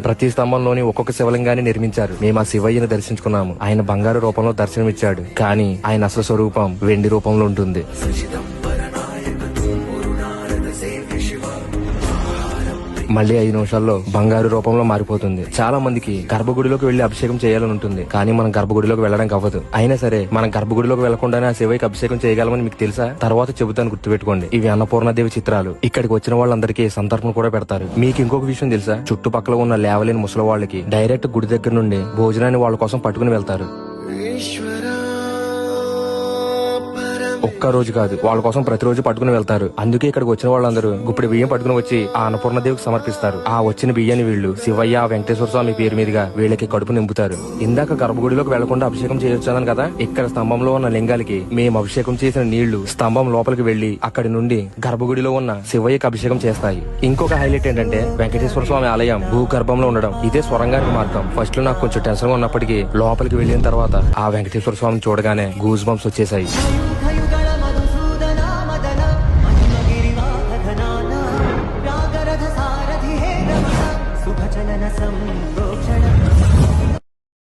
ప్రతి స్తంభంలోని ఒక్కొక్క శివలింగాన్ని నిర్మించారు. మేము ఆ శివయ్యని దర్శించుకున్నాము. ఆయన బంగారు రూపంలో దర్శనమిచ్చాడు. కానీ ఆయన అసలు స్వరూపం వెండి రూపంలో ఉంటుంది. మళ్ళీ ఐదు నిమిషాల్లో బంగారు రూపంలో మారిపోతుంది. చాలా మందికి గర్భగుడిలోకి వెళ్ళి అభిషేకం చేయాలని ఉంటుంది. కానీ మనం గర్భగుడిలోకి వెళ్ళడానికి అవ్వదు. అయినా సరే మనం గర్భగుడిలోకి వెళ్ళకుండానే ఆ శివయ్యకి అభిషేకం చేయగలమని మీకు తెలుసా? తర్వాత చెబుతాను గుర్తుపెట్టుకోండి. ఇవి అన్నపూర్ణదేవి చిత్రాలు. ఇక్కడికి వచ్చిన వాళ్ళందరికీ సంతర్పణ కూడా పెడతారు. మీకు ఇంకొక విషయం తెలుసా? చుట్టుపక్కల ఉన్న లేవలేని ముసలి వాళ్ళకి డైరెక్ట్ గుడి దగ్గర నుండి భోజనాన్ని వాళ్ళ కోసం పట్టుకుని వెళ్తారు. ఒక్క రోజు కాదు. వాళ్ళ కోసం ప్రతిరోజు పట్టుకుని వెళ్తారు. అందుకే ఇక్కడికి వచ్చిన వాళ్ళందరూ గుప్పిడి బియ్యం పట్టుకుని వచ్చి ఆ అన్నపూర్ణదేవికి సమర్పిస్తారు. ఆ వచ్చిన బియ్యాన్ని వీళ్ళు శివయ్య వెంకటేశ్వర స్వామి పేరు మీదుగా వీళ్ళకి కడుపు నింపుతారు. ఇందాక గర్భగుడిలోకి వెళ్ళకుండా అభిషేకం చేయొచ్చాను కదా? ఇక్కడ స్తంభంలో ఉన్న లింగాలకి మేము అభిషేకం చేసిన నీళ్ళు స్తంభం లోపలికి వెళ్ళి అక్కడి నుండి గర్భగుడిలో ఉన్న శివయ్యకి అభిషేకం చేస్తాయి. ఇంకొక హైలైట్ ఏంటంటే వెంకటేశ్వర స్వామి ఆలయం భూగర్భంలో ఉండడం. ఇదే స్వరంగానికి మార్గం. ఫస్ట్లో నాకు కొంచెం టెన్షన్ ఉన్నప్పటికీ లోపలికి వెళ్ళిన తర్వాత ఆ వెంకటేశ్వర స్వామిని చూడగానే గూజ్ బంప్స్ వచ్చేసాయి महिमगिरिवाहधनाना रागरथ सारथि हे रमण शुभचलन सम्प्रोक्षण